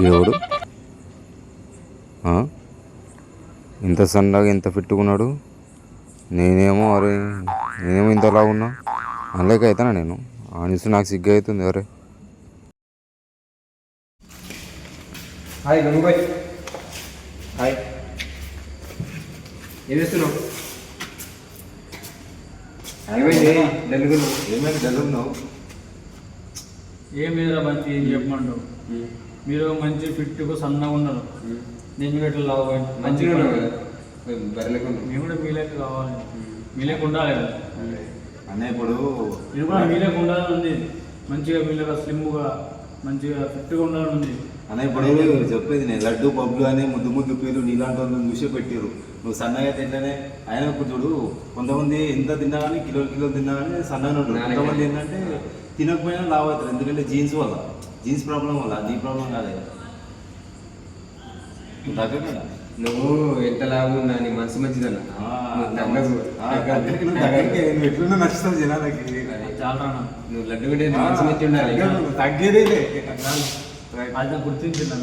ఈడోడు ఆ? ఇంత సన్నగా ఇంత ఫిట్టుకున్నాడు నేనేమో అరే నేనేమో ఇంతలా ఉన్నా అందులోకి అవుతానా నేను ఆనిస్తూ నాకు సిగ్గు అవుతుంది అరే హాయ్ గంగుబాయ్ హాయ్ ఏం చేస్తున్నావు ఏమైంది డల్గులు ఏమైంది డల్గున్నావు ఏం లేదురా మంచి ఏం చెప్పమంటావు? మీరు మంచి ఫిట్గా సన్నగా ఉన్నారు. నేను ఇట్లా లావు అయ్యాను. మంచిగా మేము కూడా మీ లెక్క కావాలి మీ లెక్క ఉండాలి కదా? అన్న ఇప్పుడు మీరు కూడా మీ లెక్క ఉండాలని ఉంది. మంచిగా మీ లెక్క స్లిమ్గా మంచిగా ఫిట్గా ఉండాలని ఉంది. అన్న ఇప్పుడు చెప్పేది నేను లడ్డు బబ్లు అని ముద్దు ముద్దు పేరు నీలాంటి వాళ్ళని చూసే పెట్టారు నువ్వు సన్నగా తింటేనే ఆయన ఇప్పుడు చూడు కొంతమంది ఎంత తిన్నా కానీ కిలోలు కిలోలు తిన్నా కానీ సన్నగా ఉంటారు. కొంతమంది ఏంటంటే తినకపోయినా లావు అవుతారు. ఎందుకంటే జీన్స్ వల్ల జీన్స్ ప్రాబ్లం వల్ల నీ ప్రాబ్లం కాదు. తగ్గకుండా నువ్వు ఎంత లాభం ఉన్నా నీ మనసు మంచిదన్న. ఎట్లున్నా నచ్చుతావు జనాలకి. చాలా రానా నువ్వు లడ్డు కూడా మనసు మంచి ఉండాలి తగ్గేదే అది గుర్తించింది